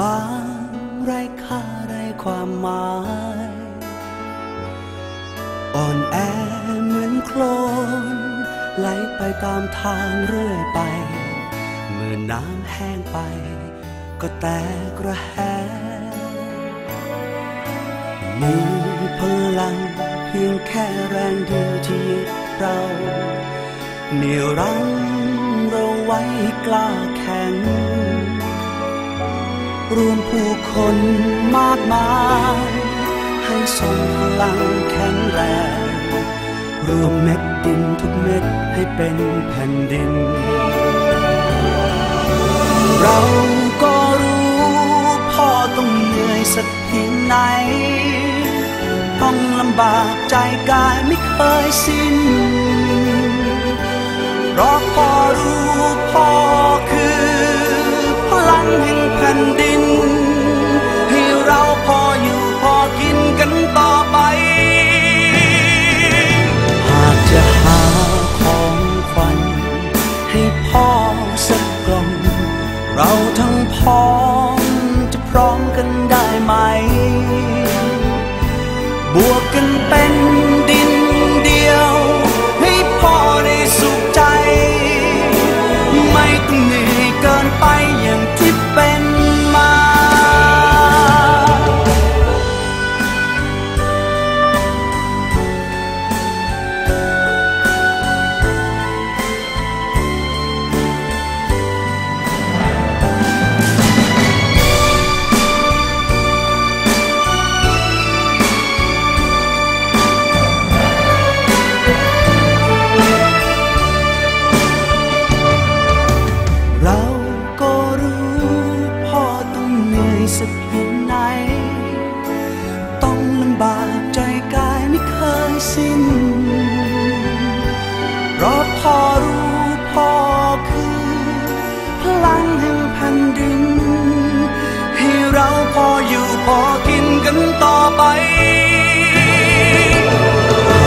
บางไรค่าไรความหมาย อ่อนแอเหมือนโคลนไหลไปตามทางเรื่อยไป เมื่อน้ำแห้งไป ก็แตกระแหมีพลังเพียงแค่แรงเดียวที่เราเหนี่ยวรั้งเราไว้กล้าแข็ง รวมผู้คนมากมาย ให้ทรงพลังแข็งแรง รวมเม็ดดินทุกเม็ดให้เป็นแผ่นดิน เราก็รู้พ่อต้องเหนื่อยสักเพียงไหน ต้องลำบากใจกายไม่เคยสิ้นเพราะพ่อรู้ ไหม บวกกันเป็น สิ้นเพราะพ่อรู้พ่อคือพลังแห่งแผ่นดิน ให้เราพออยู่พอกินกันต่อไป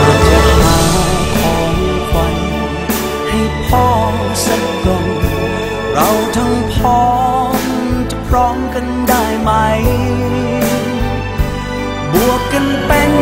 หากจะหาของขวัญให้พ่อสักกล่องเราทั้งพ้องจะพร้อมกันได้ไหม บวกกันเป็น